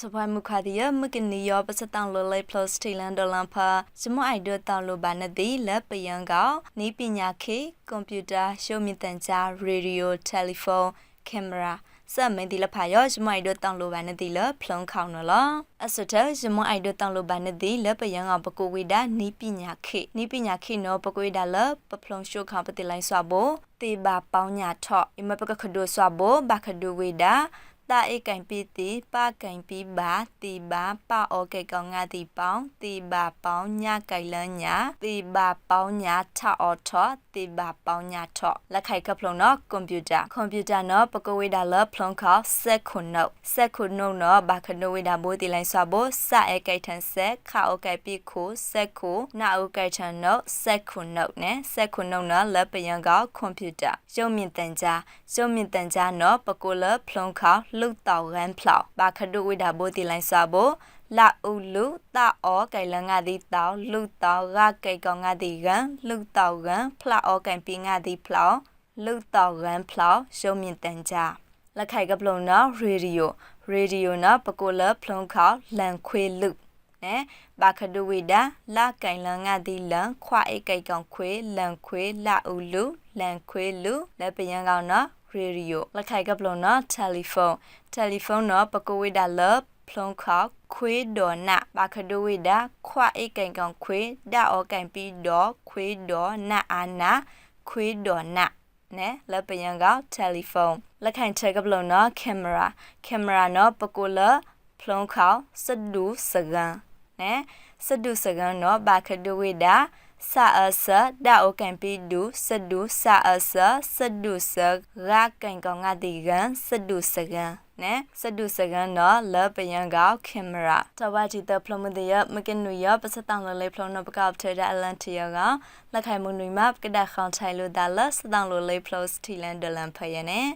စပွိုင်းမခါဒီယမကနီယောပစတန်လိုလေပလစတီလန်ဒလန်ဖာစမအိုင်ဒတောင်လိုဘာနဒီလက်ပယံကောနီးပညာခေကွန်ပျူတာရှုမြင့်တန်ကြားရေဒီယိုတယ်လီဖုန်းကင်မရာစမင်းဒီလဖာယောစမအိုင်ဒတောင်လိုဘာနဒီလဖလုံခေါနလအစတစမအိုင်ဒတောင်လိုဘာနဒီလက်ပယံကပကိုဝိဒါနီးပညာခေနီးပညာခေနောပကိုဝိဒါလပဖလုံရှုခါပတိလိုင်းဆွာဘောတေဘာပေါင်းညာထော့အမပကခဒိုဆွာဘောဘခဒိုဝိဒါ တာဧကံပိတိပကံပိဘာတိဘာပဩကေကောငါတိပေါင်းတိဘာပေါင်းညကိုင်လန်းညာတိဘာပေါင်းညာထအောထောတိဘာပေါင်းညာထောလက်ခိုက်ကဖလုံနော်ကွန်ပျူတာကွန်ပျူတာနော်ပကဝေဒါလဖလုံခေါစက်ခုနုတ်စက်ခုနုတ်နော်ဘာခနဝေဒါဘိုးတိလိုင်းဆွာဘိုစဧကိထန်ဆက်ခါဩကေပိခုစက်ခုနာဩကေထန်နော်စက်ခုနုတ်နဲ့စက်ခုနုတ်နော်လက်ပယံကောကွန်ပျူတာရုံမြင့်တန်ကြားရုံမြင့်တန်ကြားနော်ပကိုလဖလုံခေါလုတ်တောက်ရန်ဖလောက်ဘာခဒုဝိဒါဘိုတိလိုင်းဆွာဘိုလာဥလူတာအောကဲလငါဒီတောက်လူတောက်ရကဲကောငါဒီရန်လူတောက်ရန်ဖလာအောကံပီငါဒီဖလောက်လူတောက်ရန်ဖလောက်ရုံမြင့်တန်ကြားလက်ခိုက်ကပလုံနော်ရေဒီယိုရေဒီယိုနော်ပကိုလဖလုံခေါလန်ခွေလူနဲဘာခဒူဝိဒါလာကင်လန်ငါဒီလန်ခွာအိတ်ကိတ်ကောင်ခွေလန်ခွေလာဥလူလန်ခွေလူလက်ပယံကောင်နော် ရေဒီယိုလက်ခိုက်ကပလုံနော်တယ်လီဖုန်းတယ်လီဖုန်းနော်ပကိုဝိဒါလဖလုံခေါခွေဒေါ်နာဘာခဒူဝိဒါခွာအိတ်ကိတ်ကောင်ခွေဒါအောကန်ပီဒေါ်ခွေဒေါ်နာအာနာခွေဒေါ်နာနဲလက်ပယံကောင်တယ်လီဖုန်းလက်ခိုင်ချက်ကပလုံနော်ကင်မရာကင်မရာနော်ပကိုလဖလုံခေါစဒူစကန်နဲစဒုစကန်နော်ဘာခဒဝိဒါ စာအစဒါအိုကန်ပီဒူစဒုစာအစစဒုစရာကန်ကောင်ငါဒီကန်စဒုစကန်နဲစဒုစကန်နော်လပယံကောကင်မရာတဝတိတဖလမဒီယမကင်နူယပစတန်လလေဖလနပကောက်ထေဒအလန်တီယကလက်ခိုင်မွန်နွေမပကဒခေါန်ထိုင်လိုဒါလစတန်လိုလေဖလောစတီလန်ဒလန်ဖယနေ